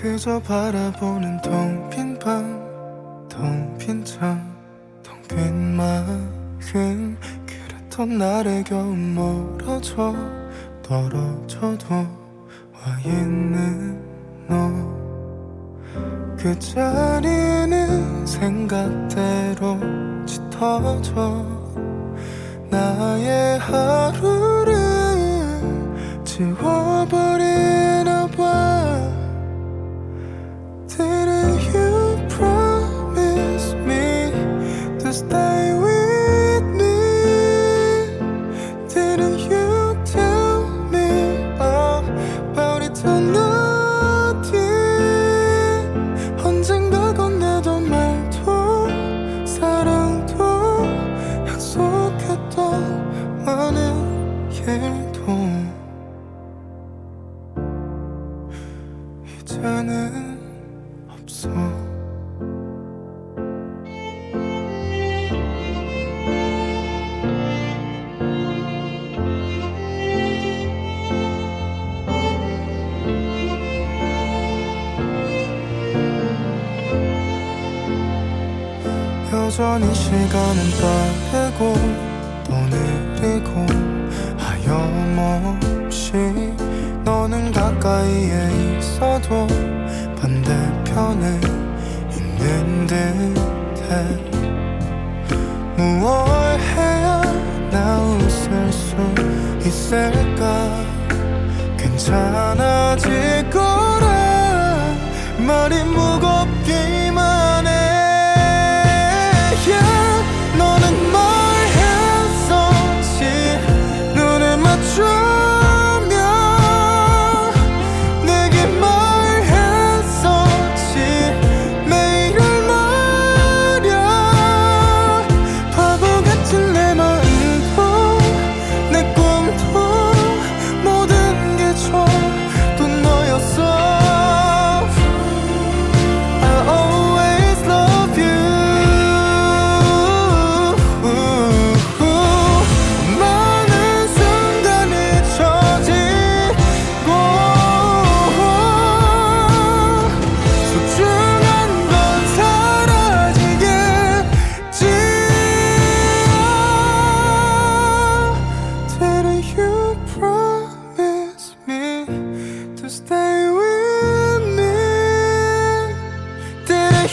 그저 바라보는 텅빈 밤 텅빈참텅빈 마음. 그랬던 나를 겨우 멀어져 떨어져도 와 있는 너. 그 자리는 생각대로 짙어져 나의 하루를 지워 여전히 시간은 빠르고 또 느리고 가까이에 있어도 반대편에 있는 듯해. 무얼 해야 나 웃을 수 있을까? 괜찮아질 거라. 말이 무겁기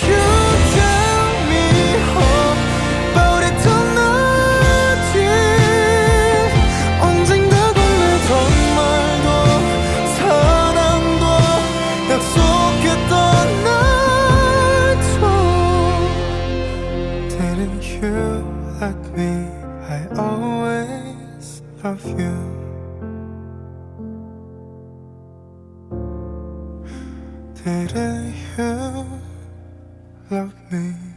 you tell me 약속했던 날도 Didn't you Didn't you Love me.